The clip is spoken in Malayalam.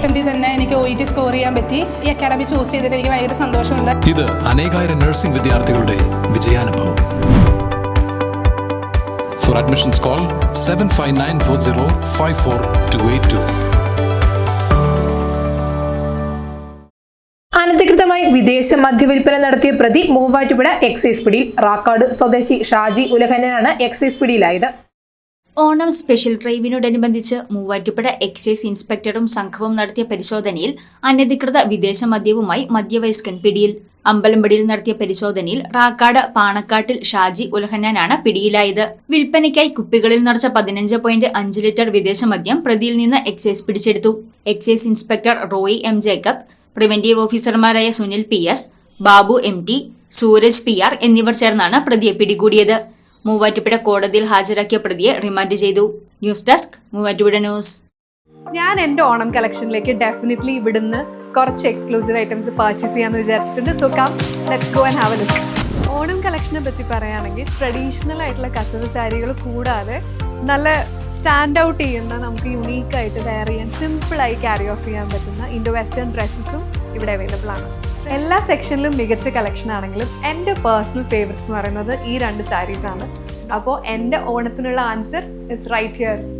അറ്റംപ്റ്റിൽ തന്നെ എനിക്ക് ഒ ഇ ടി സ്കോർ ചെയ്യാൻ പറ്റി. ഈ അക്കാഡമി ചൂസ് ചെയ്തിട്ട് എനിക്ക് ഭയങ്കര സന്തോഷമുണ്ട്. ഇത് അനേകായിരം നഴ്സിംഗ് വിദ്യാർത്ഥികളുടെ വിജയാനുഭവം. For admissions call seven five nine four zero five four two eight two അനധികൃതമായി വിദേശ മദ്യവിൽപ്പന നടത്തിയ പ്രതി മൂവാറ്റുപുഴ എക്സൈസ് പിടിയിൽ. റാക്കാട് സ്വദേശി ഷാജി ഉലഹനാണ് എക്സൈസ് പിടിയിലായത്. ഓണം സ്പെഷ്യൽ ഡ്രൈവിനോടനുബന്ധിച്ച് മൂവാറ്റുപുഴ എക്സൈസ് ഇൻസ്പെക്ടറും സംഘവും നടത്തിയ പരിശോധനയിൽ അനധികൃത വിദേശ മദ്യവുമായി മദ്യവയസ്കൻ പിടിയിൽ. അമ്പലമ്പടിയിൽ നടത്തിയ പരിശോധനയിൽ റാക്കാട് പാണക്കാട്ടിൽ ഷാജി ഉലഹന്നാനാണ് പിടിയിലായത്. വിൽപ്പനയ്ക്കായി കുപ്പികളിൽ നിറച്ച പതിനഞ്ച് പോയിന്റ് അഞ്ച് ലിറ്റർ വിദേശ മദ്യം പ്രതിയിൽ നിന്ന് എക്സൈസ് പിടിച്ചെടുത്തു. Excise inspector Roy M Jacob preventive ഓഫീസർമാരായ Sunil P S Babu M T Suraj P R എന്നിവർ ചേർന്നാണ് പ്രതിയെ പിടികൂടിയത്. മൂവാറ്റുപുഴ കോടതിയിൽ ഹാജരാക്കിയ പ്രതിയെ റിമാൻഡ് ചെയ്തു. News desk Muvattupuzha news. ഞാൻ എന്റെ ഓണം കളക്ഷനിലേക്ക് ഡെഫിനറ്റ്ലി ഇവിടുന്ന് കുറച്ച് എക്സ്ക്ലൂസീവ് ഐറ്റംസ് പർച്ചേസ് ചെയ്യാന്ന് വിചാരിച്ചിട്ടുണ്ട്. So come let's go and have a look Onam കളക്ഷനെ പറ്റി പറയുകയാണെങ്കിൽ ട്രഡീഷണൽ ആയിട്ടുള്ള കസവ് സാരികൾ കൂടാതെ നല്ല സ്റ്റാൻഡ് ഔട്ട് ചെയ്യുന്ന നമുക്ക് യുണീക്കായിട്ട് വെയർ ചെയ്യാൻ സിമ്പിളായി ക്യാരി ഓഫ് ചെയ്യാൻ പറ്റുന്ന ഇൻഡോ വെസ്റ്റേൺ ഡ്രസ്സസും ഇവിടെ അവൈലബിൾ ആണ്. എല്ലാ സെക്ഷനിലും മികച്ച കളക്ഷൻ ആണെങ്കിലും എന്റെ പേഴ്സണൽ ഫേവറേറ്റ്സ് എന്ന് പറയുന്നത് ഈ രണ്ട് സാരീസ് ആണ്. അപ്പോൾ എന്റെ ഓണത്തിനുള്ള ആൻസർ ഇസ് റൈറ്റ് ഹിയർ